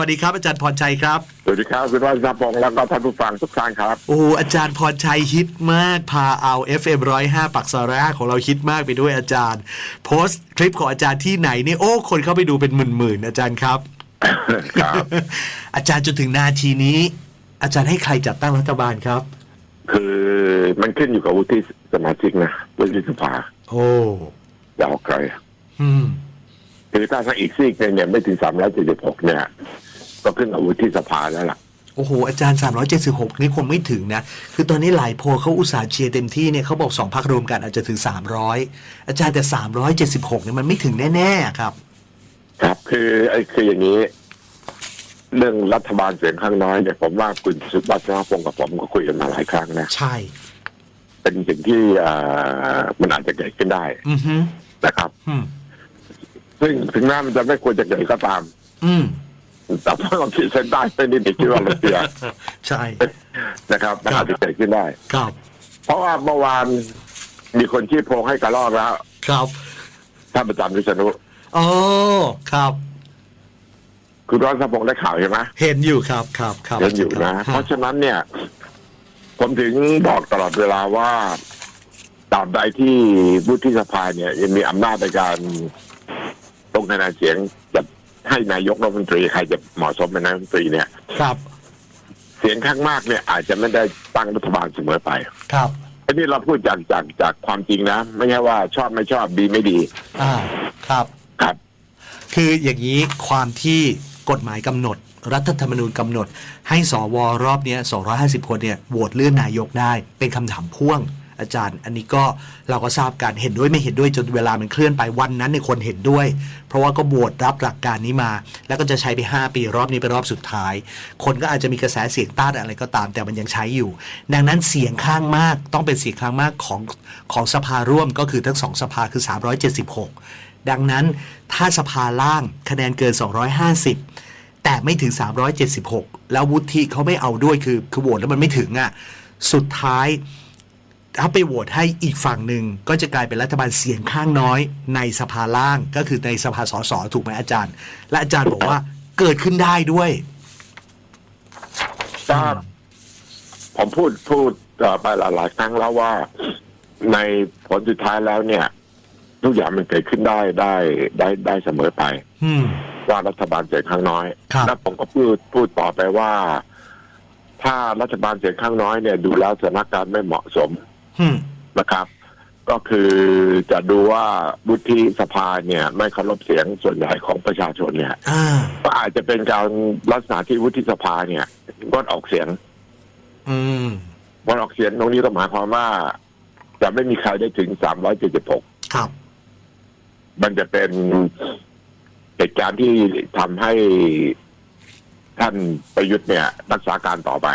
วัสดีครับอาจารย์พรชัยครับ สวัสดีครับคุณวัชรพงศ์แล้วก็ท่านผู้ฟังทุกท่านครับโอ้โหอาจารย์พรชัยฮิตมากพาเอา FM 105ปักซาร่าของเราฮิตมากไปด้วยอาจารย์ โพสต์คลิปของอาจารย์ที่ไหนนี่โอ้คนเข้าไปดูเป็นหมื่นๆอาจารย์ครับครับอาจารย์จนถึงนาทีนี้ อาจารย์ให้ใครจัดตั้งรัฐบาลครับ คือมันขึ้นอยู่กับวุฒิสมาชิกนะวุฒิสภาโอ้จะออกใครอืมคือถ้าทางอีกซีกหนึงเนี่ยไม่ถึงสามร้อยเจ็ดสิบหกเนี่ย ก็ขึ้นกับวุฒิสภาแล้วล่ะโอ้โห อาจารย์ 376 นี่คงไม่ถึงนะ คือตอนนี้หลายโพลเขาอุตส่าห์เชียร์เต็มที่เนี่ยเขาบอกสองพักรวมกันอาจจะถึง 300 อาจารย์แต่ 376เนี่ยมันไม่ถึงแน่ ๆ ครับ ครับคือไอ้คืออย่างนี้ เรื่องรัฐบาลเสียงข้างน้อยเนี่ยผมว่าคุณสุวัชรพงศ์กับผมก็คุยกันมาหลายครั้งนะใช่ เป็นสิ่งที่เอ่อมันอาจจะเกิดขึ้นได้อือฮึนะครับอืมซึ่งถึงแม้มันจะไม่ควรจะเกิดก็ตาม อื มแต่ถ้าเราขีดเส้นใต้ไปนิดหนึ่งคิดว่าเราเสียใช่ นะครับมันอาจจะเกิดขึ้นได้ ครับ เพราะว่าเมื่อวานมีคนชี้โพงให้กระลอกแล้วครับท่านประจันวิษณุโอ้ครับ คุณร้อนสะพงษ์ได้ข่าวใช่ไหมเห็นอยู่ครับครับครับเห็นอยู่นะคเพรับราะฉะนั้นเนี่ย ผมถึงบอกตลอดเวลาว่าตราบใดที่วุฒิสภาเนี่ย ยังมีอำนาจในการลงคะแนนเสียงจะ ให้นายกรัฐมนตรีใครจะเหมาะสมเป็นนายกรัฐมนตรีเนี่ยครับ เสียงข้างมากเนี่ยอาจจะไม่ได้ตั้งรัฐบาลเสมอไปครับอันนี้เราพูดจากจากจากความจริงนะ ไม่ใช่ว่าชอบไม่ชอบดีไม่ดี อ่าครับ ครับ คืออย่างนี้ความที่กฎหมายกำหนด รัฐธรรมนูญกำหนด ให้สวรอบเนี้ย250 คนเนี่ยโหวตเลื่อนนายกได้ เป็นคำถามพ่วง อาจารย์ อันนี้ก็เราก็ทราบกันเห็นด้วยไม่เห็นด้วยจนเวลามันเคลื่อนไปวันนั้นในคนเห็นด้วย เพราะว่าก็โหวตรับหลักการนี้มา แล้วก็จะใช้ไป 5 ปีรอบนี้เป็นรอบสุดท้าย คนก็อาจจะมีกระแสเสียงต้านอะไรก็ตาม แต่มันยังใช้อยู่ ดังนั้นเสียงข้างมากต้องเป็นเสียงข้างมากของของสภาร่วมก็คือทั้งสองสภาคือ 376 ดังนั้นถ้าสภาล่างคะแนนเกิน 250 แต่ไม่ถึง 376 แล้ววุฒิเขาไม่เอาด้วยคือคือโหวตแล้วมันไม่ถึงอะสุดท้าย ถ้าไปโหวตให้อีกฝั่งหนึ่งก็จะกลายเป็นรัฐบาลเสียงข้างน้อยในสภาล่างก็คือในสภาสสถูกไหมอาจารย์ และอาจารย์บอกว่าเกิดขึ้นได้ด้วยก็ผมพูดพูดเอ่อไปหลายๆครั้งแล้วว่า ในผลสุดท้ายแล้วเนี่ย ทุกอย่างมันเกิดขึ้นได้ได้ได้ได้เสมอไปอืมว่ารัฐบาลเสียงข้างน้อยครับแล้วผมก็พูดพูดต่อไปว่า ถ้ารัฐบาลเสียงข้างน้อยเนี่ย ดูแล้วสถานการณ์ไม่เหมาะสมอืม นะครับ ก็คือจะดูว่าวุฒิสภาเนี่ย ไม่เคารพเสียงส่วนใหญ่ของประชาชนเนี่ยอ่าก็อาจจะเป็นการลักษณะที่วุฒิสภาเนี่ยงดออกเสียง อืมงดออกเสียงตรงนี้ก็หมายความว่า จะไม่มีใครได้ถึง376ครับ มันจะเป็นเหตุการณ์ที่ทำให้ท่านประยุทธ์เนี่ย รักษาการต่อไป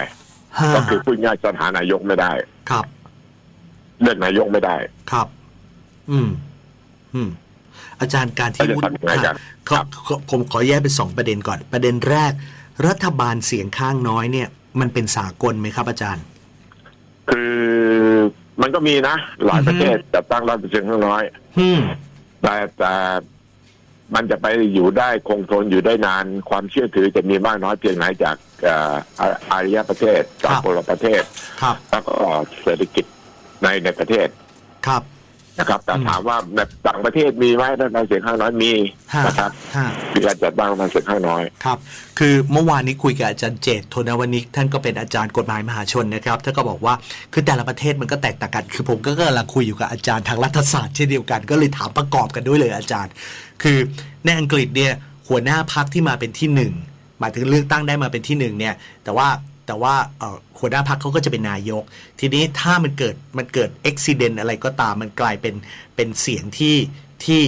ห้าก็คือพูดง่ายๆจะหานายกไม่ได้ครับ เลือกนายกไม่ได้ ครับ อืม อืม อาจารย์การที่เราจะทำยังไงกันขอขอผมขอแยกเป็นสองประเด็นก่อน ประเด็นแรก รัฐบาลเสียงข้างน้อยเนี่ย มันเป็นสากลไหมครับ อาจารย์ คือมันก็มีนะหลายประเทศจัดตั้งรัฐบาลเสียงข้างน้อยอืมแต่แต่มันจะไปอยู่ได้คงทนอยู่ได้นาน ความเชื่อถือจะมีมากน้อยเพียงไหนจากเอ่ออาอารยประเทศครัจากบคนละประเทศครับแล้วก็เศรษฐกิจ ในในประเทศครับ นะครับ แต่อืมถามว่าแบบต่างประเทศมีไหมรัฐบาลเสียงข้างน้อยมีห้านะครับห้ามีการจัดตั้งรัฐบาลเสียงข้างน้อยครับ คือเมื่อวานนี้คุยกับอาจารย์เจตโทนวนิกท่านก็เป็นอาจารย์กฎหมายมหาชนนะครับท่านก็บอกว่าคือแต่ละประเทศมันก็แตกต่างกัน คือผมก็กำลังคุยอยู่กับอาจารย์ทางรัฐศาสตร์เช่นเดียวกัน ก็เลยถามประกอบกันด้วยเลยอาจารย์ คือในอังกฤษเนี่ยหัวหน้าพักที่มาเป็นที่หนึ่งหมายถึงเลือกตั้งได้มาเป็นที่หนึ่งเนี่ย แต่ว่า แต่ว่าเอ่อหัวหน้าพักเขาก็จะเป็นนายก ทีนี้ถ้ามันเกิดมันเกิดอุบิเหตุอะไรก็ตามมันกลายเป็นเป็นเสียงที่ที่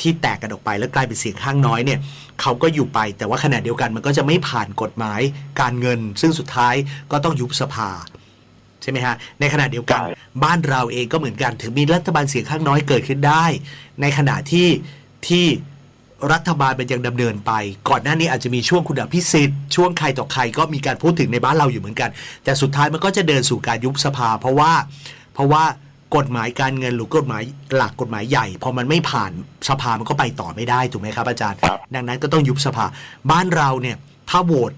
ที่แตกกันออกไปแล้วกลายเป็นเสียงข้างน้อยเนี่ยเขาก็อยู่ไป แต่ว่าขณะเดียวกันมันก็จะไม่ผ่านกฎหมายการเงิน ซึ่งสุดท้ายก็ต้องยุบสภาใช่ไหมฮะในขณะเดียวกันใช่บ้านเราเองก็เหมือนกันถึงมีรัฐบาลเสียงข้างน้อยเกิดขึ้นได้ ในขณะที่ที่ รัฐบาลมันยังดำเนินไป ก่อนหน้านี้อาจจะมีช่วงคุณอภิสิทธิ์ช่วงใครต่อใครก็มีการพูดถึงในบ้านเราอยู่เหมือนกัน แต่สุดท้ายมันก็จะเดินสู่การยุบสภา เพราะว่าเพราะว่ากฎหมายการเงินหรือกฎหมายหลักกฎหมายใหญ่พอมันไม่ผ่านสภามันก็ไปต่อไม่ได้ถูกไหมครับอาจารย์ครับดังนั้นก็ต้องยุบสภาบ้านเราเนี่ยถ้าโหวต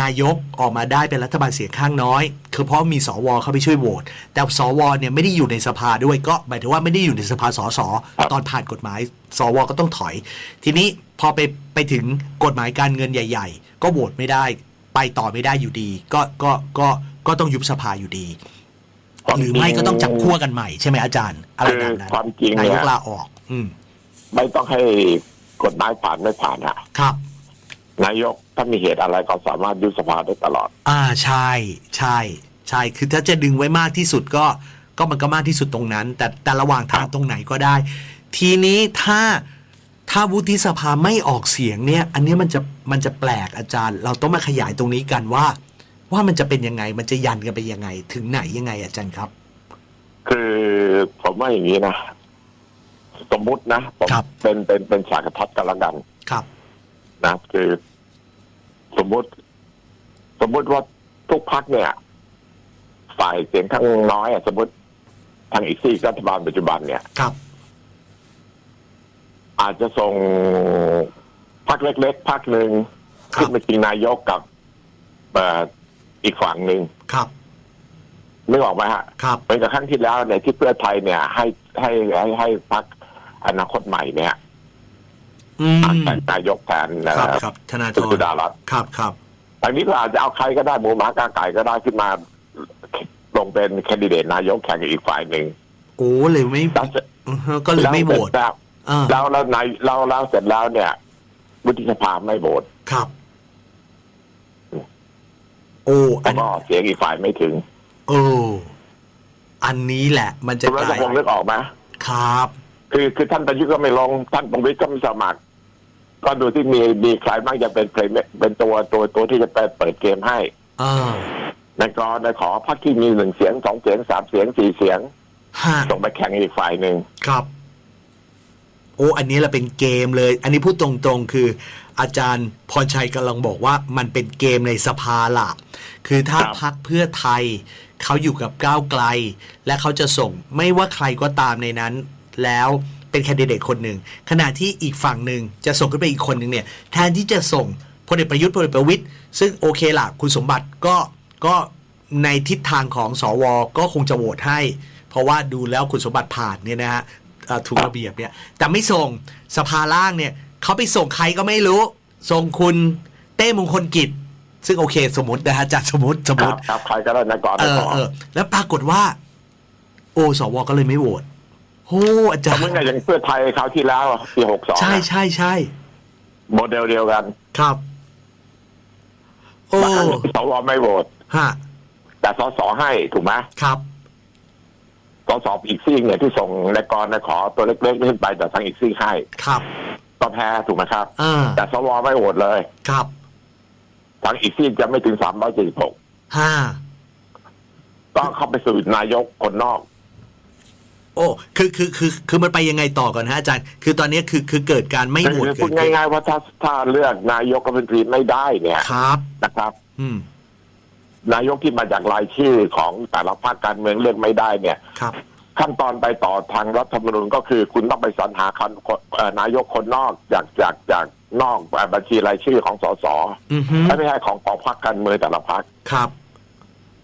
นายกออกมาได้เป็นรัฐบาลเสียงข้างน้อย คือเพราะมีสวเข้าไปช่วยโหวตแต่สวเนี่ยไม่ได้อยู่ในสภาด้วยก็หมายถึงว่าไม่ได้อยู่ในสภาสสตอนผ่านกฎหมาย สวก็ต้องถอย ทีนี้พอไปไปถึงกฎหมายการเงินใหญ่ ๆ ก็โหวตไม่ได้ ไปต่อไม่ได้อยู่ดี ก็ก็ก็ก็ต้องยุบสภาอยู่ดีหรือไม่ก็ต้องจับขั้วกันใหม่ใช่ไหมอาจารย์อะไรคือแบบนั้นความจริงนายเนี่กยลาออก อืมไม่ต้องให้กฎหมายผ่านไม่ผ่านอะครับ นายกถ้ามีเหตุอะไรก็สามารถยุบสภาได้ตลอด อ่าใช่ใช่ใช่คือถ้าจะดึงไว้มากที่สุดก็ก็มันก็มากที่สุดตรงนั้น แต่แต่ระหว่างทางตรงไหนก็ได้ ทีนี้ถ้าถ้าวุฒิสภาไม่ออกเสียงเนี่ย อันนี้มันจะมันจะแปลกอาจารย์ เราต้องมาขยายตรงนี้กันว่า ว่ามันจะเป็นยังไงมันจะยันกันไปยังไง ถึงไหนยังไงอาจารย์ครับ คือผมว่าอย่างนี้นะสมมุตินะผมครับเป็นเป็นเป็นสากทัศน์กันละกันครับ นะคือ สมมุติ สมมุติว่าทุกพักเนี่ย ฝ่ายเสียงข้างน้อยอะสมมติทางอีกซีกรัฐบาลปัจจุบันเนี่ย ครับ อาจจะส่งพักเล็กๆพักหนึ่งครับ ขึ้นมาชิงนายกกับเอ่ออีกฝั่งหนึ่งครับนึกออกไหมฮะครับเป็นกับครั้งที่แล้วเนี่ยที่เพื่อไทยเนี่ย ให้ให้ให้ให้พักอนาคตใหม่เนี่ย อืมแต่งนายกแทนเอ่ครับอครับธนาธคุณรสุดารัตน์ครับครับทางนี้ก็อาจจะเอาใครก็ได้หมูหมากาไก่ก็ได้ขึ้นมาลงเป็นแคนดิเดตนายกแข่งกับอีกฝ่ายหนึ่งโอ้เลยไม่แล้วเสร็จอือฮะก็เลยไม่โหวตแล้วอ่าแล้วแล้วนายแล้วแล้วเสร็จแล้วเนี่ยวุฒิสภาไม่โหวตครับ โอ้อัแล้นวก็เสียงอีกฝ่ายไม่ถึงเอออันนี้แหละ มันจะคุณรักตลายพงศ์นึกออกไหมครับ คือคือท่านประยุทธ์ก็ไม่ลงท่านประวิตรก็ไม่สมัคร ก็ดูที่มีมีใครบ้างจะเป็นเพลย์เป็นตัวตัวตัวที่จะไปเปิดเกมให้เออในกรในขอพักที่มีหนึ่งเสียงสองเสียงสามเสียงสี่เสียงฮะส่งไปแข่งอีกฝ่ายหนึ่งครับโอ้อันนี้แหละเป็นเกมเลย อันนี้พูดตรงๆ คือ อาจารย์พรชัยกำลังบอกว่ามันเป็นเกมในสภาล่ะคือถ้าพักเพื่อไทย เขาอยู่กับก้าวไกล และเขาจะส่งไม่ว่าใครก็ตามในนั้น แล้ว เป็นแคนดิเดตคนหนึ่งขณะที่อีกฝั่งหนึ่งจะส่งขึ้นไปอีกคนหนึ่งเนี่ยแทนที่จะส่งพลเอกประยุทธ์พลเอกประวิตยซึ่งโอเคล่ะคุณสมบัติก็ก็ในทิศทางของสวก็คงจะโหวตให้ เพราะว่าดูแล้วคุณสมบัติผ่านเนี่ยนะฮะเอ่อถูกระเบียบเนี่ยแต่ไม่ส่งสภาล่างเนี่ยเขาไปส่งใครก็ไม่รู้ ส่งคุณเต้มงคลกิจ ซึ่งโอเคสมมตินะฮะจัดสมมติสมคมรับติครับใครก็ได้ในกรเอในอขอเออแล้วปรากฏว่า โอ้สวก็เลยไม่โหวต โอ้อาจารสมมติย์ไงอย่างเพื่อไทยคราวที่แล้วปีหกสองใช่ใช่ใช่โมเดลเดียวกันครับ โอ้บางครั้งสวไม่โหวตฮะแต่สสให้ถูกไหมครับสสอีกซีกเนี่ยที่ส่งในกรในขอตัวเล็กๆขึ้นไปแต่ทางอีกซีกให้ครับก็แพ้ถูกไหมครับอ่าแต่สวไม่โหวตเลย ครับทางอีกซีกจะไม่ถึงสามร้อยสี่สิบหกห้าก็เข้าไปสู่นายกคนนอก โอ้คือคือคือคือมันไปยังไงต่อก่อนฮะอาจารย์ คือตอนนี้คือคือเกิดการไม่โหวตคือเกิพูดดขึ้นง่ายๆว่าถ้าถ้าเลือกนายกรัฐมนตรีไม่ได้เนี่ยครับนะครับ อืมนายกที่มาจากรายชื่อของแต่ละพรรคการเมืองเลือกไม่ได้เนี่ยครับ ขั้นตอนไปต่อทางรัฐธรรมนูญก็คือ คุณต้องไปสรรหาคันเอ่อนายกคนนอกจากจากจากนอกเอ่อบัญชีรายชื่อของสสอือฮึไม่ใช่ของของพรรคการเมืองแต่ละพรรคครับ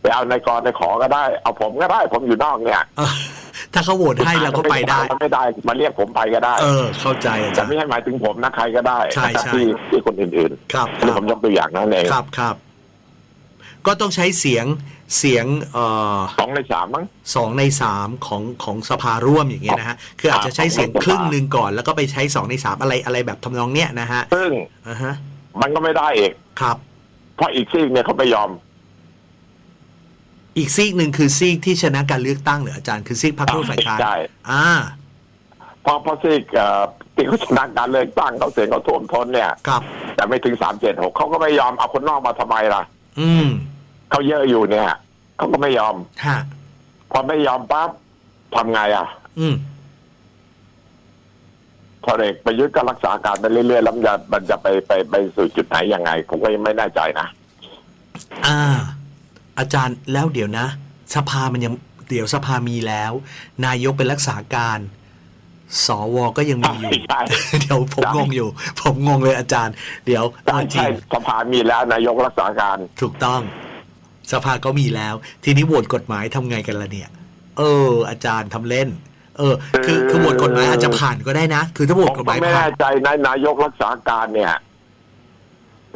ไปเอาในกรในขอก็ได้ เอาผมก็ได้ ผมอยู่นอกเนี่ยเออถ้าเขาโหวตให้เราก็ไปได้ มันไม่ได้มาเรียกผมไปก็ได้ เออ เข้าใจอาแต่จารย์ ไม่ใช่หมายถึงผมนะใครก็ได้ใช่นะครับใช่ ที่ที่คนอื่นครับๆคอันนี้รับ ผมยกตัวอย่างนั่นเองครับครับ ก็ต้องใช้เสียงเสียงเอ่อสองในสามมั้ง สองในสามของของสภาร่วมอย่างเงี้ยนะฮะ คืออาจจะใช้เสียงครึ่งหนึ่งก่อน แล้วก็ไปใช้สองในสามอะไรอะไรแบบทำนองเนี้ยนะฮะซึ่งอ่าฮะ มันก็ไม่ได้เอกครับ เพราะอีกซีกเนี่ยเขาไม่ยอม อีกซีกหนึ่งคือซีกที่ชนะการเลือกตั้งเหรืออาจารย์คือซีกพรรคร่วมฝ่ายค้านใช่ อ่า เพราะเพราะซีกเอ่อที่เขาชนะการเลือกตั้งเขาเสียงเขาท่วมท้นเนี่ย ครับ แต่ไม่ถึงสามเจ็ดหกเขาก็ไม่ยอมเอาคนนอกมาทำไมล่ะอืมเขาเยอะอยู่เนี่ยเขาก็ไม่ยอม ฮะพอไม่ยอมปั๊บทำไงอะอืม พอเอกประยุทธ์ก็รักษาการไปเรื่อยๆแล้วมันจะมันจะไปไปไปสู่จุดไหนยังไงผมก็ยังไม่แน่ใจนะ อ่า อาจารย์แล้วเดี๋ยวนะ สภามันยังเดี๋ยวสภามีแล้ว นายกเป็นรักษาการ สวก็ยังมีอยู่ ใช่ เดี๋ยวผมใช่งงอยู่ ผมงงเลยอาจารย์ เดี๋ยวใช่เอาจริใช่งสภามีแล้วนายกรักษาการ ถูกต้อง สภาก็มีแล้ว ทีนี้โหวตกฎหมายทำไงกันล่ะเนี่ย เออ อาจารย์ทำเล่น เออ คือคือโหวตกฎหมายอาจจะผ่านก็ได้นะ คือถ้าโหวผตมกฎหก็มายไม่ผ่าแน่น ใจนะนายกรักษาการเนี่ย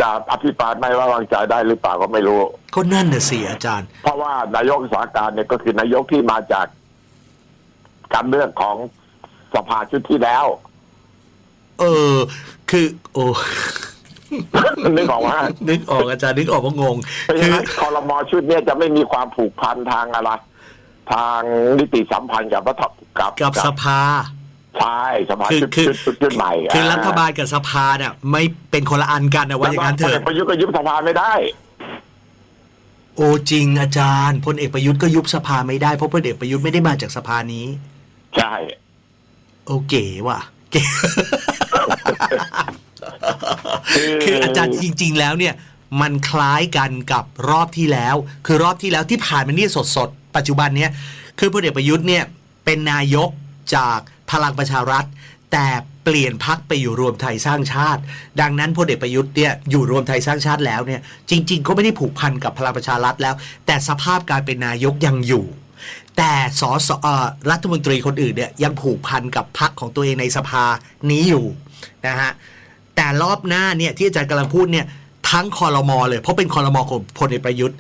จะอภิปรายไม่ไว้วางใจได้หรือเปล่าก็ไม่รู้ ก็นั่นน่ะสิอาจารย์ เพราะว่านายกรักษาการเนี่ยก็คือนายกที่มาจากการเลือกของสภาชุดที่แล้ว เออ คือ โอ้ นึกออกว่านึกออกอาจารย์นึกออกว่างงเพราะฉะคือนั้นคอรมอชุดเนี้จะไม่มีความผูกพันทางอะไร ทางนิติสัมพันธ์กับรัฐกับกับสภา ใช่สภาคือชุดคือชุดชุดชุดใหม่คือรัฐบาลกับสภาเนี่ยไม่เป็นคนละอันกันนะว่าอย่างนั้นเถแล้วอะพลกประยุทธ์ก็ยุบสภาไม่ได้ โอ้จริงอาจารย์พลเอกประยุทธ์ก็ยุบสภาไม่ได้เพราะพลเอกประยุทธ์ไม่ได้มาจากสภานี้ ใช่ โอเก๋ว่ะเก๋คืออาจารย์จริง ๆ แล้วเนี่ย มันคล้ายกันกับรอบที่แล้ว คือรอบที่แล้วที่ผ่านมาเนี่ยสดๆปัจจุบันเนี่ยคือพลเอกประยุทธ์เนี่ยเป็นนายกจาก พลังประชารัฐ แต่เปลี่ยนพักไปอยู่รวมไทยสร้างชาติ ดังนั้นพลเอกประยุทธ์เนี่ยอยู่รวมไทยสร้างชาติแล้วเนี่ยจริงๆก็ไม่ได้ผูกพันกับพลังประชารัฐแล้ว แต่สภาพการเป็นนายกยังอยู่ แต่สสเอ่อรัฐมนตรีคนอื่นเนี่ยยังผูกพันกับพักของตัวเองในสภานี้อยู่นะฮะแต่รอบหน้าเนี่ยที่อาจารย์กำลังพูดเนี่ยทั้งคอรมอเลยเพราะเป็นคอรมอของพลเอกประยุทธ์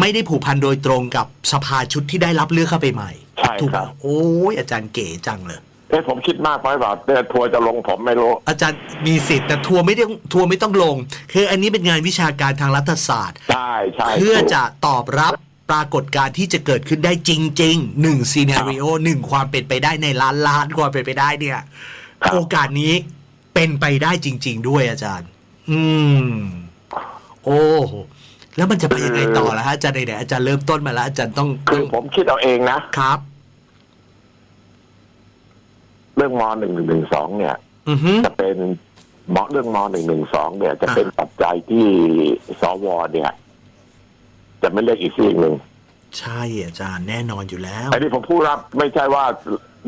ไม่ได้ผูกพันโดยตรงกับสภาชุดที่ได้รับเลือกเข้าไปใหม่ใช่ถูกครับโอ้ยอาจารย์เก๋จังเลย เอ้ผมคิดมากไปแบบเดือนทัวร์จะลงผมไม่รู้ อาจารย์มีสิทธิ์แต่ทัวร์ไม่ได้ทัวร์ไม่ต้องลง คืออันนี้เป็นงานวิชาการทางรัฐศาสตร์ ใช่ใช่เพื่อจะตอบรับปรากฏการณ์ที่จะเกิดขึ้นได้จริงๆหนึ่งซีนารีโอหนึ่งความเป็นไปได้ในล้านล้านความเป็นไปได้เนี่ย ครับโอกาสนี้เป็นไปได้จริง ๆ ด้วยอาจารย์ อืม โอ้โหแล้วมันจะไปยังไงต่อล่ะฮะอาจารย์ไหนๆอาจารย์เริ่มต้นมาแล้วอาจารย์ต้องคืต้อองผมคิดเอาเองนะ ครับ เรื่องมหนึ่งหนึ่งสองเนี่ย อือฮึ จะเป็นเหมาะเรื่องมหนึ่งหนึ่งสองเนี่ย จะเป็นปัจจัยที่สวเนี่ย จะไม่เลือกอีกสิ่งหนึ่งใช่อาจารย์แน่นอนอยู่แล้วไอ้ที่ผมพูดรับไม่ใช่ว่า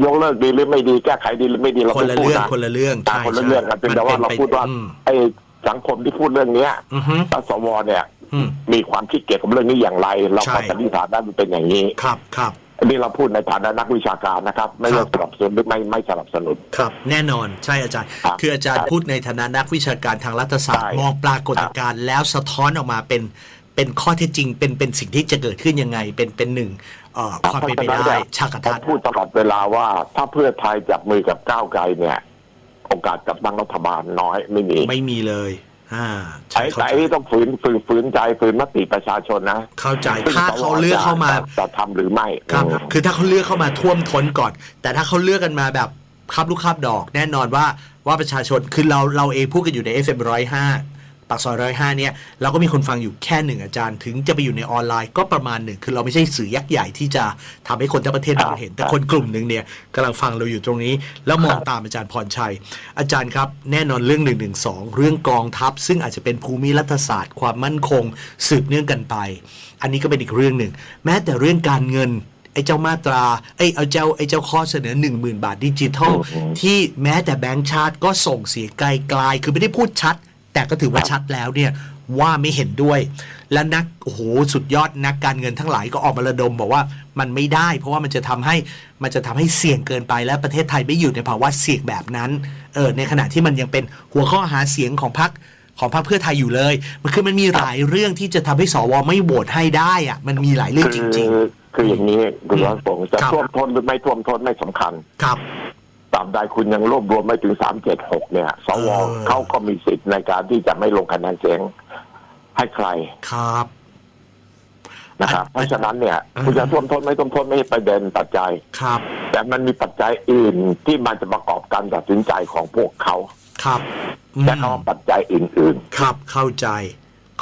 ยกเลิกดีหรือไม่ดีแก้ไขดีหรือไม่ดีเราคนไม่ละพูดเรื่องนะคนละเรื่องต่างใช่คนละเรื่องกันเป็นแต่ว่าเราพูดว่าอืมไอ้สังคมที่พูดเรื่องเนี้ยอือฮึถ้าสวเนี่ย อืม มีความคิดเกี่ยวกับเรื่องนี้อย่างไร เราใช่ ก็สันนิษฐานได้มันเป็นอย่างนี้ ครับครับ อันนี้เราพูดในฐานะนักวิชาการนะครับ ไม่ครัได้บสนับสนุนหรือไม่ไม่สนับสนุน ครับ แน่นอนใช่อาจารย์ครับคืออาจารย์ใช่พูดในฐานะนักวิชาการทางรัฐศาสตร์ใช่มองปรากฏการณ์แล้วสะท้อนออกมาเป็นเป็นข้อเท็จจริง เป็นเป็นสิ่งที่จะเกิดขึ้นยังไง เป็นเป็นหนึ่งเอ่อความเป็นไปได้ฉากผทัมศน์พูดตลอดเวลาว่า ถ้าเพื่อไทยจับมือกับก้าวไกลเนี่ย โอกาสจับตั้งรัฐบาลน้อยไม่มีไม่มีเลย อ่าใช่ไอ้เข้าแต่ใจไอ้ต้องฝืนฝืนฝืนใจฝืนมติประชาชนนะเข้าใจซึ่งถ้าสวเขาเลือกเข้ามา จะจะทำหรือไม่ครับ อืม คือถ้าเขาเลือกเข้ามาท่วมท้นก่อน แต่ถ้าเขาเลือกกันมาแบบคาบลูกคาบดอก แน่นอนว่าว่าประชาชน คือเราเราเองพูดกันอยู่ใน FM ร้อยห้า ปากซอยร้อยห้าเนี่ยเราก็มีคนฟังอยู่แค่หนึ่งอาจารย์ ถึงจะไปอยู่ในออนไลน์ก็ประมาณหนึ่งคือเราไม่ใช่สื่อยักษ์ใหญ่ที่จะทำให้คนทั้งประเทศมองเห็น แต่คนกลุ่มหนึ่งเนี่ยกำลังฟังเราอยู่ตรงนี้ แล้วมองตามอาจารย์พรชัย อาจารย์ครับแน่นอนเรื่อง1นึเรื่องกองทัพ ซึ่งอาจจะเป็นภูมิรัฐศาสตร์ ความมั่นคง สืบเนื่องกันไป อันนี้ก็เป็นอีกเรื่องหนึ่งแม้แต่เรื่องการเงินไอ้เจ้ามาตราไอ้ยเอาเจ้าไอ้เจ้าข้อเสนอ 1 0,000 บาทดิจิทัลอืมที่แม้แต่แบงก์ชาติก็ส่งเสียงไกลๆคือไม่ได้พูดชัด แต่ก็ถือว่าชัดแล้วเนี่ยว่าไม่เห็นด้วย และนักโอ้โหสุดยอดนักการเงินทั้งหลายก็ออกมาระดมบอกว่ามันไม่ได้ เพราะว่ามันจะทำให้มันจะทำให้เสี่ยงเกินไปและประเทศไทยไม่อยู่ในภาวะเสี่ยงแบบนั้นเออในขณะที่มันยังเป็นหัวข้อหาเสียงของพรรคของพรรคเพื่อไทยอยู่เลย มันคือมันมีหลายเรื่องที่จะทำให้สวไม่โหวตให้ได้อะมันมีหลายเรื่องจริงคือคืออย่างนี้คุณรัฐพงศ์จะครับท่วมท้นหรือไม่ท่วมท้นไม่สำคัญๆครับ ตราบใดคุณยังรวบรวมไม่ถึงสามเจ็ดหกเนี่ยสวเออเขาก็มีสิทธิ์ในการที่จะไม่ลงคะแนนเสียงให้ใครครับนะครับอะเพราะฉะนั้นเนี่ยอ่าคุณจะท่วมท้นไม่ท่วมท้นไม่ใช่ประเด็นปัจจัยครับ แต่มันมีปัจจัยอื่นที่มันจะประกอบการตัดสินใจของพวกเขาครับอืมและเขาปัจจัยอื่นครับเข้าใจ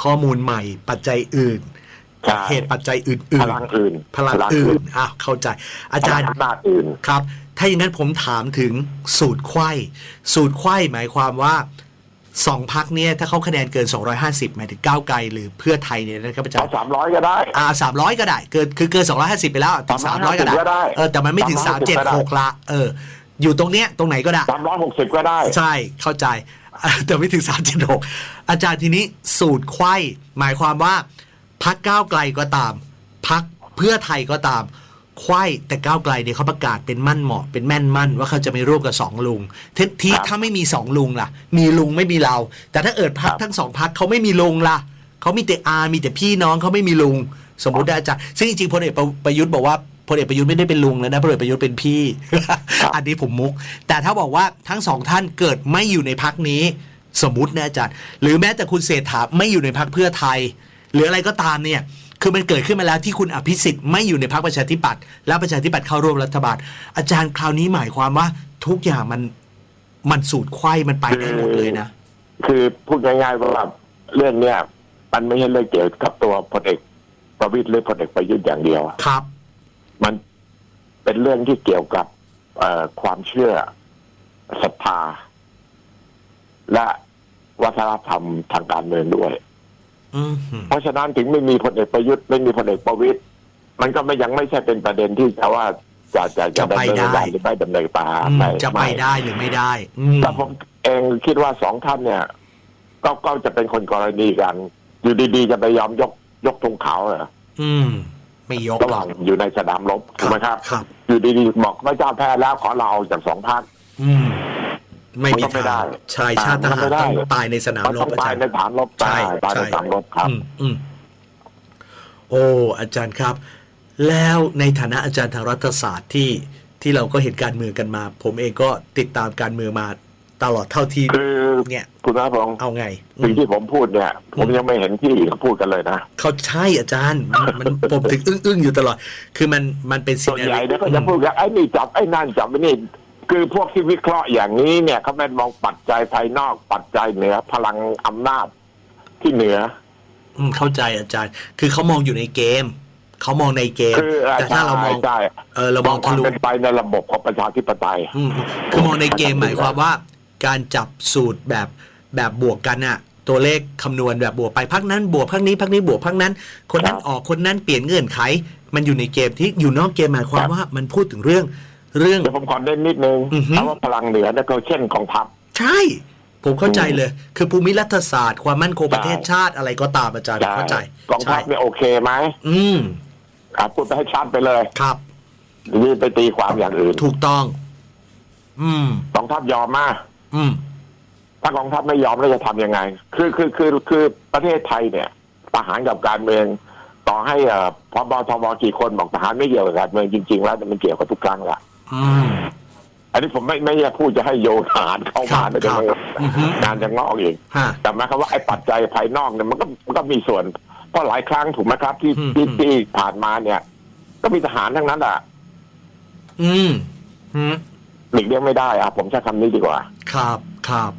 ข้อมูลใหม่ปัจจัยอื่นใช่เหตุปัจจัยอื่ๆพนลังอื่นๆพลังอื่นอะเข้าใจ อาจารย์พลังอำนาจอื่นครับ ถ้าอย่างนั้นผมถามถึงสูตรไขว้สูตรไขว้หมายความว่าสองพักเนี่ยถ้าเขาคะแนนเกิน 250หมายถึงก้าวไกลหรือเพื่อไทยเนี่ยนะครับอาจารเอาย์สามร้อยก็ได้อ่าสามร้อยก็ได้เกินคือเกิน 250 ไปแล้วถึง300ก็ได้ก็ได้เออแต่มันไม่ถึง350ก็ได้376 ละเออ อยู่ตรงเนี้ยตรงไหนก็ได้สามร้อยหกสิบก็ได้ ใช่เข้าใจ แต่ไม่ถึง 376 อาจารย์ทีนี้สูตรไขว้หมายความว่าพักก้าวไกลก็ตามพักเพื่อไทยก็ตาม ไขว้แต่ก้าวไกลเนี่ยเขาประกาศเป็นมั่นเหมาะเป็นแม่นมั่นว่าเขาจะไม่ร่วมกับสองลุงทีทีครับถ้าไม่มีสองลุงล่ะ มีลุงไม่มีเรา แต่ถ้าเอิดพักครับทั้งสองพักเขาไม่มีลุงล่ะเขามีแต่อามีแต่พี่น้องเขาไม่มีลุง สมมตินะอาจารย์ซึ่งจริงๆพลเอกประประยุทธ์บอกว่าพลเอกประยุทธ์ไม่ได้เป็นลุงแล้วนะพลเอกประยุทธ์เป็นพี่ อันนี้ผมมุก แต่ถ้าบอกว่าทั้งสองท่านเกิดไม่อยู่ในพักนี้ สมมตินะอาจารย์ หรือแม้แต่คุณเศรษฐาไม่อยู่ในพักเพื่อไทย หรืออะไรก็ตามเนี่ย คือมันเกิดขึ้นมาแล้วที่คุณอภิสิทธิ์ไม่อยู่ในพักประชาธิปัตย์แล้วประชาธิปัตย์เข้าร่วมรัฐบาล อาจารย์คราวนี้หมายความว่าทุกอย่างมันมันสูตรไขว้มันไปได้หมดเลยนะ คือพูดง่ายๆว่าเรื่องเนี้ยมันไม่ใช่เรื่องเกี่ยวกับตัวพลเอกประวิตรหรือพลเอกประยุทธ์อย่างเดียวครับ มันเป็นเรื่องที่เกี่ยวกับเอ่อความเชื่อศรัทธาและวัฒนธรรมทางการเมืองด้วย อืมหืมเพราะฉะนั้นถึงไม่มีพลเอกประยุทธ์ไม่มีพลเอกประวิตรมันก็ไม่ยังไม่ใช่เป็นประเด็นที่จะว่าจะจะจะดำเนินการหรือไม่ดำเนินการอืมไปจะไปม่ได้หรือไม่ได้อืมแต่ผมเองคิดว่าสองท่านเนี่ย ก็ก็จะเป็นคนกรณีกัน อยู่ดีๆ จะไปยอมยกยกธงขาวเหรออืม ไม่ยกระหว่างอยู่ในสนามรบถูกไหมครับ ครับ อยู่ดีๆบอกพระเจ้าแพ้แล้วขอเราออกจากสองพัก อืม ไม่มีมันก็ไม่ได้ทางชายชาติทมันหารไม่ได้ต้องตายในสนามมันรต้บองอาตาจายรย์ในฐานรบตายตายในฐานรบครับอืมอืมโอ้อาจารย์ครับ แล้วในฐานะอาจารย์ทางรัฐศาสตร์ที่ที่เราก็เห็นการเมืองกันมา ผมเองก็ติดตามการเมืองมาตลอดเท่าที่คือเนี่ยคุณพระพงศ์เอาไงอืสิ่งมที่ผมพูดเนี่ย ผมยังไม่เห็นที่อื่นเขาพูดกันเลยนะเขาใช่อาจารย์มันมันผมถึงอึ้งอึ้งอยู่ตลอด คือมันมันเป็นส่วนใหญ่เนี่ยก็จะพูดกันไอ้นี่จับไอ้นั่นจับไอ้นี่ คือพวกที่วิเคราะห์อย่างนี้เนี่ยเขาไม่มองปัจจัยภายนอกปัจจัยเหนือ พลังอำนาจที่เหนือ อืมเข้าใจอาจารย์ คือเขามองอยู่ในเกม เขามองในเกม คือแต่ถ้าเรามองใช่เออเรามองคทะวามลุ เป็นไปในระบบของประชาธิปไตย อืมคือมองในเกมหมายความว่า การจับสูตรแบบแบบบวกกันอะตัวเลขคำนวณแบบบวกไปพักนั้นบวกพักนี้พักนี้บวกพักนั้น คนนั้นครับออกคนนั้นเปลี่ยนเงื่อนไข มันอยู่ในเกมที่อยู่นอกเกมหมายความครับ ว่ามันพูดถึงเรื่อง เรื่อง เดี๋ยวผมขอเน้นนิดนึงอือฮึเพราะว่าพลังเหนือเนี่ยก็เช่นกองทัพ ใช่ ผมเข้าใจเลย คือภูมิรัฐศาสตร์ความมั่นคงประเทศชาติอะไรก็ตามอาจารย์เข้าใจกองทัพใช่เนี่ยโอเคไหมอืมครับพูดไปให้ชัดไปเลยครับนี่ไปตีความอย่างอื่นถูกต้อง อืม กองทัพยอมมา อืม ถ้ากองทัพไม่ยอมแล้วจะทำยังไง คือคือคือคือประเทศไทยเนี่ยทหารกับการเมืองต่อให้เอ่อพบทบกี่คนบอกทหารไม่เกี่ยวกับการเมืองจริงๆ แล้วมันเกี่ยวกับทุกครั้งละ อืม อันนี้ผมไม่ไม่อยากพูดจะให้โยนทหารเข้ามาครับไม่ได้ครับอือฮึ งานจะงอกอีก ฮะ แต่หมายความว่าไอ้ปัจจัยภายนอกเนี่ยมันก็มันก็มีส่วน เพราะหลายครั้งถูกไหมครับ ที่อืม ที่อืมที่ผ่านมาเนี่ย ก็มีทหารทั้งนั้นอะอืมอืมหลีกเลี่ยงไม่ได้อะผมใช้คำนี้ดีกว่า ครับครับ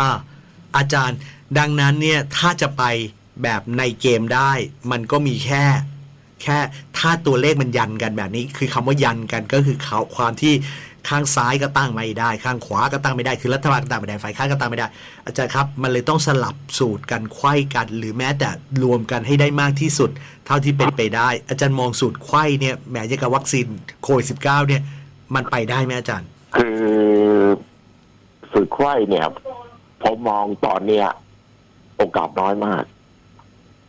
อ่าอาจารย์ ดังนั้นเนี่ย ถ้าจะไปแบบในเกมได้ มันก็มีแค่ แค่ถ้าตัวเลขมันยันกันแบบนี้ คือคำว่ายันกันก็คือเขาความที่ข้างซ้ายก็ตั้งไม่ได้ ข้างขวาก็ตั้งไม่ได้ คือรัฐบาลก็ตั้งไม่ได้ฝ่ายค้านก็ตั้งไม่ได้ อาจารย์ครับ มันเลยต้องสลับสูตรกันไข้กัน หรือแม้แต่รวมกันให้ได้มากที่สุด เท่าที่เป็นไปได้ อาจารย์มองสูตรไข้เนี่ยแหมยกับวัคซีนโควิดสิบเก้าเนี่ย มันไปได้ไหมอาจารย์ คือสุดไข้เนี่ยผมมองตอนเนี้ยโอกาสน้อยมาก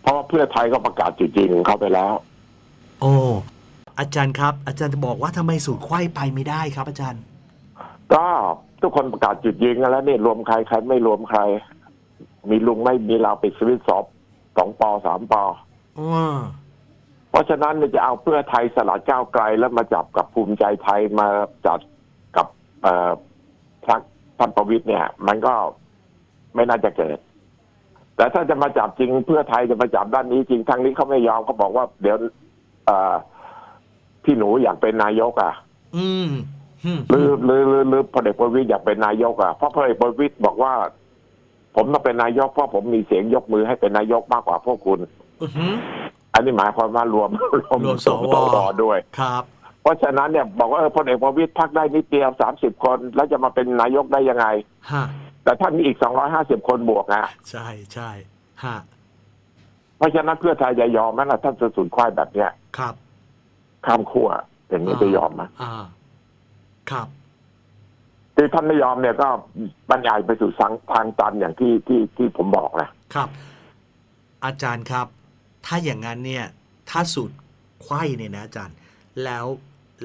เพราะว่าเพื่อไทยก็ประกาศจุดยืนของเขาไปแล้ว โอ้อาจารย์ครับ อาจารย์จะบอกว่าทำไมสูตรไขว้ไปไม่ได้ครับ อาจารย์ ก็ทุกคนประกาศจุดยืนกันแล้วนี่รวมใครใครไม่รวมใคร มีลุงไม่มีเราปิดสวิตช์สอบสองปอสามปออืมเพราะฉะนั้นเนี่ยจะเอาเพื่อไทยสลัดก้าวไกลแล้วมาจับกับภูมิใจไทยมาจัดกับเอ่อพรรคท่านประวิตยเนี่ย มันก็ไม่น่าจะเกิด แต่ถ้าจะมาจับจริงเพื่อไทยจะมาจับด้านนี้จริงทางนี้เขาไม่ยอมเขาบอกว่าเดี๋ยวเอ่อ พี่หนูอยากเป็นนายกอะอืมอืมหรือหรือหรือหรือพลเอกประวิตยอยากเป็นนายกอะเพราะพลเอกประวิตยบอกว่า ผมมาเป็นนายกเพราะผมมีเสียงยกมือให้เป็นนายกมากกว่าพวกคุณอื้อหืออันนี้หมายความว่ารวมรวมรวมสวด้วยครับ เพราะฉะนั้นเนี่ยบอกว่าเออพลเอกประวิตยพักได้นิดเดียวสามสิบคน แล้วจะมาเป็นนายกได้ยังไงฮะแต่ท่านมีอีกสองร้อยห้าสิบคนบวกนะใช่ใช่ฮะเพราะฉะนั้นเพื่อไทยจะยอมไหมล่ะท่านจะสูญควายแบบเนี้ย ครับข้ามขั้วอย่างนี้จะยอมไหมอ่า ครับที่ท่านไม่ยอมเนี่ยก็บรรยายไปสู่สังทางตันอย่างที่ที่ที่ผมบอกนะครับ อาจารย์ครับ ถ้าอย่างนั้นเนี่ย ถ้าสุดไขว้เนี่ยนะอาจารย์ แล้ว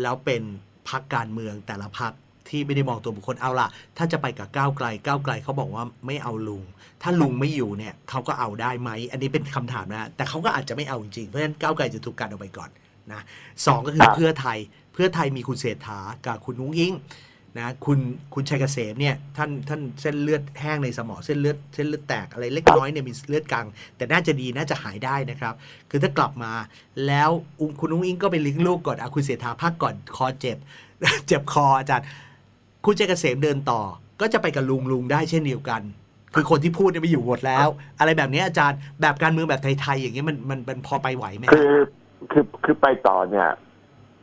แล้วเป็นพักการเมืองแต่ละพักที่ไม่ได้มองตัวบุคคลเอาล่ะ ถ้าจะไปกับก้าวไกล ก้าวไกลเขาบอกว่าไม่เอาลุง ถ้าลุงไม่อยู่เนี่ยเขาก็เอาได้ไหม อันนี้เป็นคำถามนะแต่เขาก็อาจจะไม่เอาจริงๆเพราะฉะนั้นก้าวไกลจะถูกการออกไปก่อนนะสองก็คือเพื่อไทยเพื่อไทยมีคุณเศรษฐากับคุณนุ้งอิงนะคุณคุณชัยเกษมเนี่ยท่านท่านเส้นเลือดแห้งในสมองเส้นเลือดเส้นเลือดแตกอะไรเล็กน้อยเนี่ยมีเลือดกลางแต่น่าจะดีน่าจะหายได้นะครับ คือถ้ากลับมาแล้วอุคุณนุ้งอิงก็ไปเลิงลูกก่อนอะคุณเศรษฐาพักก่อนคอเจ็บ เจ็บคออาจารย์ คุณชัยเกษมเดินต่อ ก็จะไปกับลุงลุงได้เช่นเดียวกัน คือคนที่พูดเนี่ยไม่อยู่หมดแล้ว อะไรแบบนี้อาจารย์แบบการเมืองแบบไทยๆอย่างเงี้ยมันมันมันพอไปไหวไหมคือคือคือไปต่อเนี่ย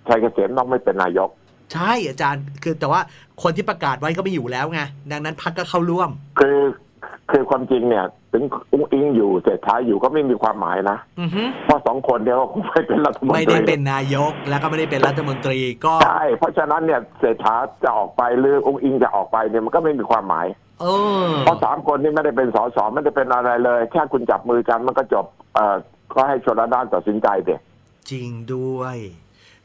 ชัยเกษมต้องไม่เป็นนายก ใช่อาจารย์คือแต่ว่าคนที่ประกาศไว้ก็ไม่อยู่แล้วไงดังนั้นพักก็เข้าร่วม คือคือความจริงเนี่ย ถึงอุ้งอิงอยู่เศรษฐาอยู่ก็ไม่มีความหมายนะอือฮึเพราะสองคนเนี่ยก็คงไม่เป็นรัฐมนตรีไม่ได้เป็นนายกแล้วก็ไม่ได้เป็นรัฐมนตรีก็ใช่เพราะฉะนั้นเนี่ยเศรษฐาจะออกไปหรืออุ้งอิงจะออกไปเนี่ยมันก็ไม่มีความหมาย เออเพราะสามคนนี้ไม่ได้เป็นสสไม่ได้เป็นอะไรเลย แค่คุณจับมือกันมันก็จบเอ่อก็ให้ชนละด้านตัดสินใจเด็จริงด้วย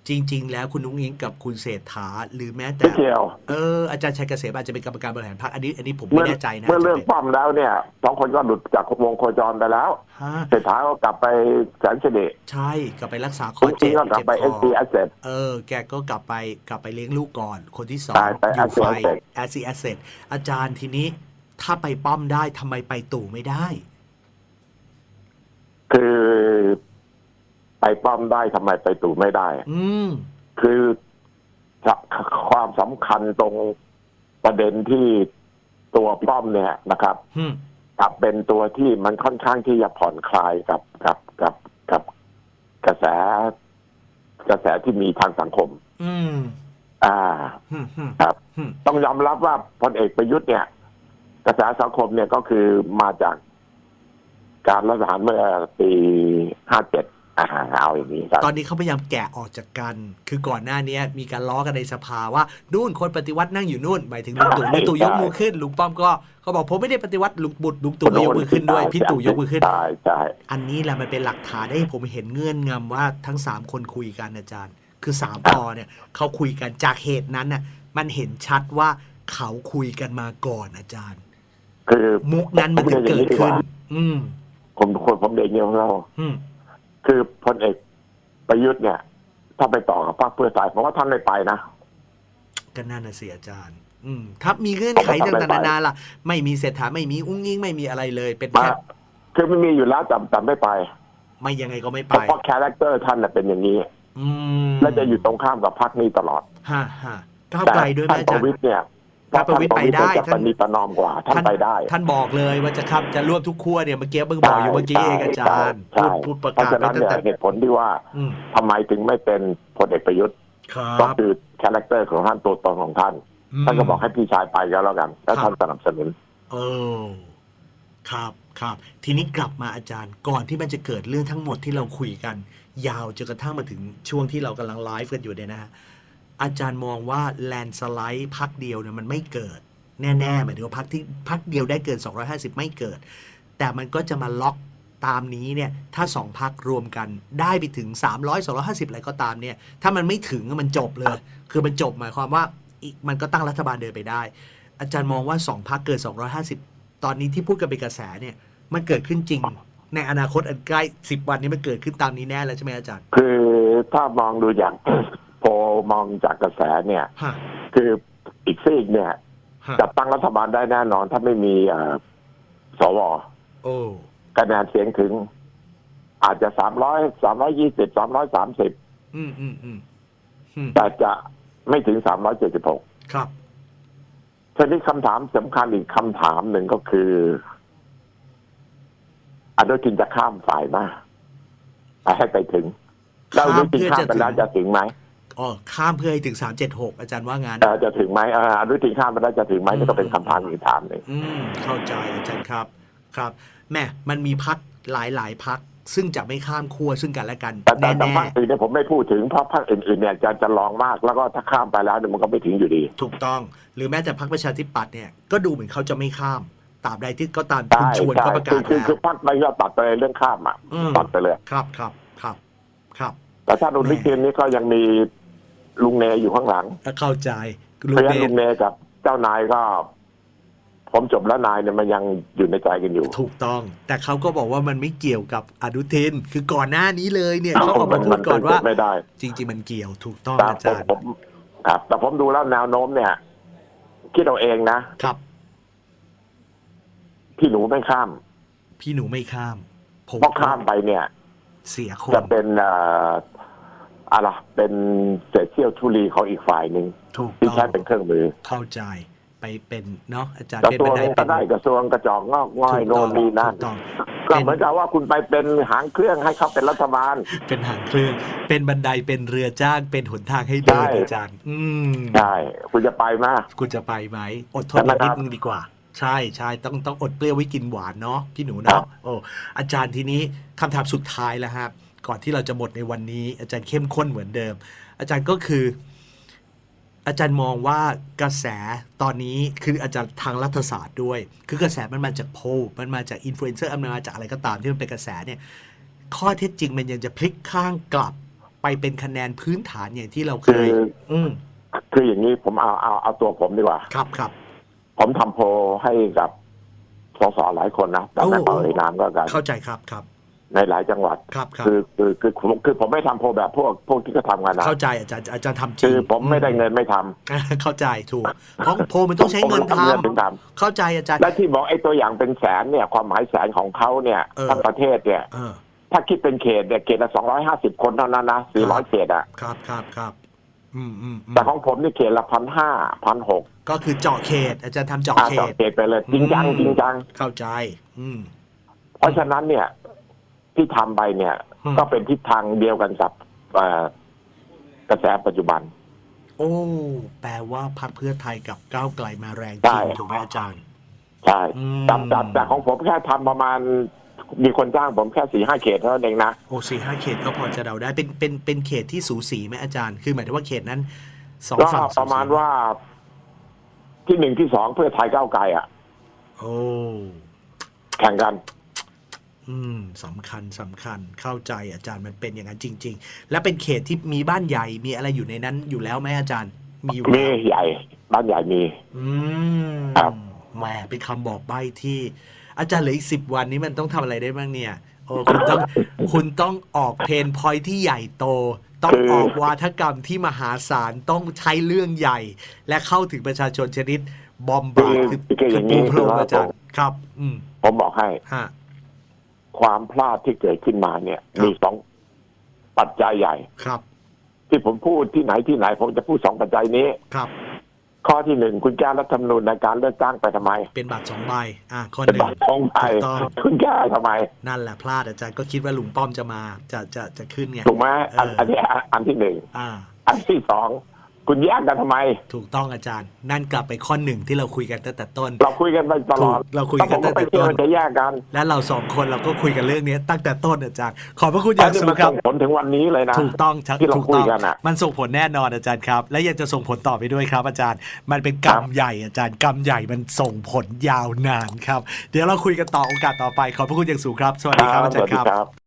จริง ๆ แล้วคุณนุ้งอิงกับคุณเศรษฐาหรือแม้แต่ไม่เกี่ยวเอออาจารย์ชัยเกษมอาจจะเป็นกรรมการบริหารพรรคอันนี้อันนี้ผมเมื่ไม่อแน่ใจนะเมื่อเรื่องาจจะป้อมแล้วเนี่ยสองคนก็หลุดจากวงโคจรไปแล้วฮะเศรษฐาก็กลับไปแสนสิริใช่กลับไปรักษาคออุ้งอิเจ็งบก็กลับไปเจ็เอบคซีอแอสเซทเออแกก็กลับไปกลับไปเลี้ยงลูกก่อน คนที่สองใช่ไปอยู่ไฟ Asset แอซีแอสเซทอาจารย์ทีนี้ถ้าไปป้อมได้ทำไมไปตู่ไม่ได้ คือ ไปป้อมได้ทำไมไปตู่ไม่ได้ อืม คือความสำคัญตรงประเด็นที่ตัวป้อมเนี่ยนะครับอืมกลับเป็นตัวที่มันค่อนข้างที่จะผ่อนคลายกับกับกับกับกระแส กระแสที่มีทางสังคม อืมอ่า อืมอืมครับ อืมต้องยอมรับว่าพลเอกประยุทธ์เนี่ย กระแสสังคมเนี่ยก็คือมาจากการรัฐประหารเมื่อปีห้าเจ็ด อ่าเอาอย่างนี้ครับตอนนี้เขาพยายามแกะออกจากกัน คือก่อนหน้านี้มีการล้อกันในสภาว่านู่นคนปฏิวัตินั่งอยู่นู่นหมายถึงลุงตู่ใช่ลุงตู่ยกใช่มือขึ้นลุงป้อมก็ก็บอกผมไม่ได้ปฏิวัติลุงบุตรลุงตู่ก็ยกมือขึ้นด้วยพี่ตู่ยกมือขึ้นใช่ใช่อันนี้แหละมันเป็นหลักฐานให้ผมเห็นเงื่อนงำว่าทั้งสามคนคุยกันอาจารย์ คือสามปอเนี่ยเขาคุยกันจากเหตุนั้นน่ะ มันเห็นชัดว่าเขาคุยกันมาก่อนอาจารย์ คือมุกนั้นมันถึงเกิดขึ้น อืมผมคนผมเด็กเนี่ยของเรา อืม คือพลเอกประยุทธ์เนี่ย ถ้าไปต่อกับพรรคเพื่อไทยผมว่าท่านไม่ไปนะก็นั่นน่ะสิอาจารย์ อืมถ้ามีเงื่อนไขต่างๆนานาล่ะ ไม่มีเศรษฐาไม่มีอุ้งยิงไม่มีอะไรเลย เป็นมาแค่คือไม่มีอยู่แล้วแต่แต่ไม่ไป ไม่ยังไงก็ไม่เพไปราะว่าคาแรคเตอร์ท่านน่ะเป็นอย่างนี้อืมและจะอยู่ตรงข้ามกับพรรคนี้ตลอดฮะฮะก้าวแต่ไกลด้วยไหมท่านอาปจารระย์วิตรเนี่ย ท่านประวิตรไปได้ท่านประวิตรจะท่านปณีประนอมกว่า ท่านไปได้ ท่านบอกเลยว่าจะครับจะร่วมทุกขั้วเนี่ยเมื่อกี้เพิ่งบอกอยู่เมื่อกี้เองอาจารย์ใช่พูดพูดประเพราะกาศฉะไปนั้นตั้งเนี่ยแต่เหตุผลที่ว่าอืมทำไมถึงไม่เป็นพลเอกประยุทธ์ครัก็บคือคาแรคเตอร์ของท่านตัวตนของท่าน ท่านก็บอกให้พี่ชายไปก็แล้วกันแล้วครับท่านสนับสนุนเออครับครับ ทีนี้กลับมาอาจารย์ก่อนที่มันจะเกิดเรื่องทั้งหมดที่เราคุยกัน ยาวจนกระทั่งมาถึงช่วงที่เรากำลังไลฟ์กันอยู่เนี่ยนะฮะ อาจารย์มองว่าแลนสไลด์พักเดียวเนี่ยมันไม่เกิด แน่ๆหมายถึงว่าพักที่พักเดียวได้เกิน 250 ไม่เกิด แต่มันก็จะมาล็อกตามนี้เนี่ยถ้าสองพักรวมกันได้ไปถึง 300 250 อะไรก็ตามเนี่ยถ้ามันไม่ถึงมันจบเลย คือมันจบหมายความว่ามันก็ตั้งรัฐบาลเดินไปได้ อาจารย์มองว่าสองพักเกิน 250 ตอนนี้ที่พูดกันเป็นกระแสเนี่ยมันเกิดขึ้นจริง ในอนาคตอันใกล้ 10 วันนี้มันเกิดขึ้นตามนี้แน่แล้วใช่ไหมอาจารย์ คือถ้ามองดูอย่าง มองจากกระแสเนี่ย ฮะคืออีกซีกเนี่ยฮะจัดตั้งรัฐบาลได้แน่นอน ถ้าไม่มีเอ่อสวโอ้คะแนนเสียงถึง อาจจะสามร้อยสามร้อยยี่สิบสามร้อยสามสิบอืมอืมอืมอืมแต่จะไม่ถึงสามร้อยเจ็ดสิบหกครับ ทีนี้คำถามสำคัญอีกคำถามหนึ่งก็คืออนุทินจะข้ามฝ่ายมาไปให้ไปถึงแล้วอนุทินข้ามไปแล้วจะถึงไหม อ๋อข้ามเพื่อให้ถึง 376 อาจารย์ว่างานเอ่อจะถึงไหมเอ่ออนุทินข้ามไปแล้วจะถึงไหมนี่ก็เป็นคำถามอีกถามหนึ่งอืมเข้าใจอาจารย์ครับครับแหม่มันมีพักหลายหลายๆพักซึ่งจะไม่ข้ามขั้วซึ่งกันและกันแต่แต่แต่แน่ภาคอื่นเนี่ยผมไม่พูดถึงเพราะภาคอื่นๆเนี่ยจะจะลองมากแล้วก็ถ้าข้ามไปแล้วเนี่ยมันก็ไม่ถึงอยู่ดีๆถูกต้อง หรือแม้แต่พรรคประชาธิปัตย์เนี่ยก็ดูเหมือนเขาจะไม่ข้ามตราบใดที่ก็ตามคุณใช่ชวนใช่เขาประกาคือศคือแล้วคือภาคไปก็ตัดไปเรื่องข้ามอะอืมตัดไปเลย ครับครับครับครับแต่ถ้าดูลิเกมนี้ก็ยังมี ลุงเนอยู่ข้างหลังเข้าใจเพลุราะงฉะนั้นเดลุชงเนกับ เจ้านายก็ผมจบแล้วนายเนี่ยมันยังอยู่ในใจกันอยู่ ถูกต้อง แต่เขาก็บอกว่ามันไม่เกี่ยวกับอนุทิน คือก่อนหน้านี้เลยเนี่ยเขาออกมาพูดก่อนว่าไม่ได้ จริง ๆ มันเกี่ยวถูกต้องแต่อาผมจารย์ผมครับ แต่ผมดูแล้วแนวโน้มเนี่ยคิดเอาเองนะครับ พี่หนูไม่ข้าม พี่หนูไม่ข้ามผมเพราะข้ามไปเนี่ย เสียคนจะเป็นเอ่ออะไรเป็นเศษเสี้ยวทุลีของอีกฝ่ายหนึ่งถูกที่ต้อใช้งเป็นเครื่องมือ เข้าใจไปเป็นเนาะอาจารย์กระเป็นทรวบังนไดก็เป็น ได้กระทรวงกระจอกงอกง่อยถูกโน่ต้อนงนี่นั่นถูกต้อง ก็เหมือนกับว่าคุณไปเป็นหางเครื่องให้เขาเป็นรัฐบาล เป็นหางเครื่อง เป็นบันไดเป็นเรือจ้างเป็นหนทางให้เดินใช่ อาจารย์ อืมใช่คุณจะไปไหมา คุณจะไปไหมอดทนใช่อีกไหมนิดครับนึงดีกว่า ใช่ใช่ต้องต้องอดเปรี้ยวไว้กินหวานเนาะพี่หนูครัเนาะบ โอ้อาจารย์ทีนี้คำถามสุดท้ายแล้วครับ ก่อนที่เราจะหมดในวันนี้ อาจารย์เข้มข้นเหมือนเดิม อาจารย์ก็คือ อาจารย์มองว่ากระแสตอนนี้คืออาจารย์ทางรัฐศาสตร์ด้วย คือกระแสมันมาจากโพลมันมาจากอินฟลูเอนเซอร์มันมาจากอะไรก็ตามที่มันเป็นกระแสเนี่ยข้อเท็จจริงมันยังจะพลิกข้างกลับไปเป็นคะแนนพื้นฐานอย่างที่เราเคคือยอืมคืออย่างนี้ผมเอาเอาเอาตัวผมดีกว่า ครับครับ ผมทำโพลให้กับสสหลายคนนะแต่ไม่โอ้เอ่ยนามก็กันเข้าใจครับครับ ในหลายจังหวัดครับครับคือคือคือคือคือผมไม่ทำโพลแบบพวกพวกที่เขาทำกันนะเข้าใจอาจารย์อาจารย์ทำจริคืง อผมไม่ได้เงินไม่ทำอ่าเข้าใจถูก เพราะโพลมันต้องใช้เงินผมทเงินถึงทำเข้าใจอาจารำย์ และที่บอกไอ้ตัวอย่างเป็นแสนเนี่ยความหมายแสนของเขาเนี่ยเออ ทั้งประเทศเนี่ย เออ ถ้าคิดเป็นเขตเนี่ยเขตละสองร้อยห้าสิบคนเท่านั้นนะสี่ร้อยเขตอะครับครับครับอืมอืมอืมแต่ของผมนี่เขตละพันห้าพันหกก็คือเจาะเขต อาจารย์ทำเจาะอาเขต่อตเขตไปเลยจริงจังอืม จริงจัง เข้าใจ อืม เพราะฉะนั้นเนี่ย ที่ทำไปเนี่ยอืมก็เป็นทิศทางเดียวกันกับเอ่อกระแสปัจจุบัน โอ้ แปลว่าพรรคเพื่อไทยกับก้าวไกลมาแรงจใช่ริงถูกไหมอาจารย์ ใช่อืมจับจับแต่ของผมแค่ทำประมาณมีคนจ้างผมแค่สี่ห้าเขตเท่านั้นเองนะโอ้สี่ห้าเขตก็พอจะเดาได้เป็นเป็นเป็นเขตที่สูสีไหมอาจารย์ คือหมายถึงว่าเขตนั้นสองก็ฝั่งประมาณว่า ที่หนึ่งที่สองเพื่อไทยก้าวไกลอะ โอ้ แข่งกัน อืมสำคัญสำคัญเข้าใจอาจารย์มันเป็นอย่างนั้นจริง ๆ และเป็นเขตที่มีบ้านใหญ่มีอะไรอยู่ในนั้นอยู่แล้วไหมอาจารย์ มีอยู่มีแล้วใหญ่ บ้านใหญ่มี อืมครับ แหมเป็นคำบอกใบ้ที่ อาจารย์เหลืออีกสิบวันนี้มันต้องทำอะไรได้บ้างเนี่ยโอ้คุณต้องคุณต้องออกเพนพอยที่ใหญ่โต ต้องออกวาทกรรมที่มหาศาลต้องใช้เรื่องใหญ่ และเข้าถึงประชาชนชนิด บอมบาร์คืคืออคืออคือย่างปูนี้พรมอาจารย์ครับ อืมผมบอกให้ ฮะ ความพลาดที่เกิดขึ้นมาเนี่ย ครับ มีสองปัจจัยใหญ่ ครับที่ผมพูดที่ไหนที่ไหน ผมจะพูดสองปัจจัยนี้ ครับ ข้อที่หนึ่งคุณแก้รัฐธรรมนูญในการเลือกตั้งไปทำไมเป็นบัตรสองใบอะข้อเป็นหนึ่บังตรทองใบถูกต้อง คุณแก้ทำไมนั่นแหละพลาดอาจารย์ก็คิดว่าลุงป้อมจะมาจะจะจะขึ้นไง ถูกไหมอันเอออั อันนี้อันอันที่หนึ่งอ่า อันที่สอง คุณแยกกันทำไม ถูกต้องอาจารย์ นั่นกลับไปข้อหนึ่งที่เราคุยกันตั้งแต่ต้น เราคุยกันไปตลอดถูกเราคุยกันถ้าผมตั้งแต่ไปเที่ยวต้นจะแยกกัน และเราสองคนเราก็คุยกันเรื่องนี้ตั้งแต่ต้นอาจารย์ ขอบพระคุณออัย่านงนี้สูมังนครัส่บงผลถึงวันนี้เลยนะถูกต้องชัดที่เราถูกคุต้ยองกันอะมันส่งผลแน่นอนอาจารย์ครับ และยังจะส่งผลต่อไปด้วยครับ อาจารย์ มันเป็นกรรมครับใหญ่อาจารย์กรรมใหญ่มันส่งผลยาวนานครับ เดี๋ยวเราคุยกันต่อโอกาสต่อไป ขอบพระคุณอย่างสูงครับ สวัสดีครับอาจารย์ครับ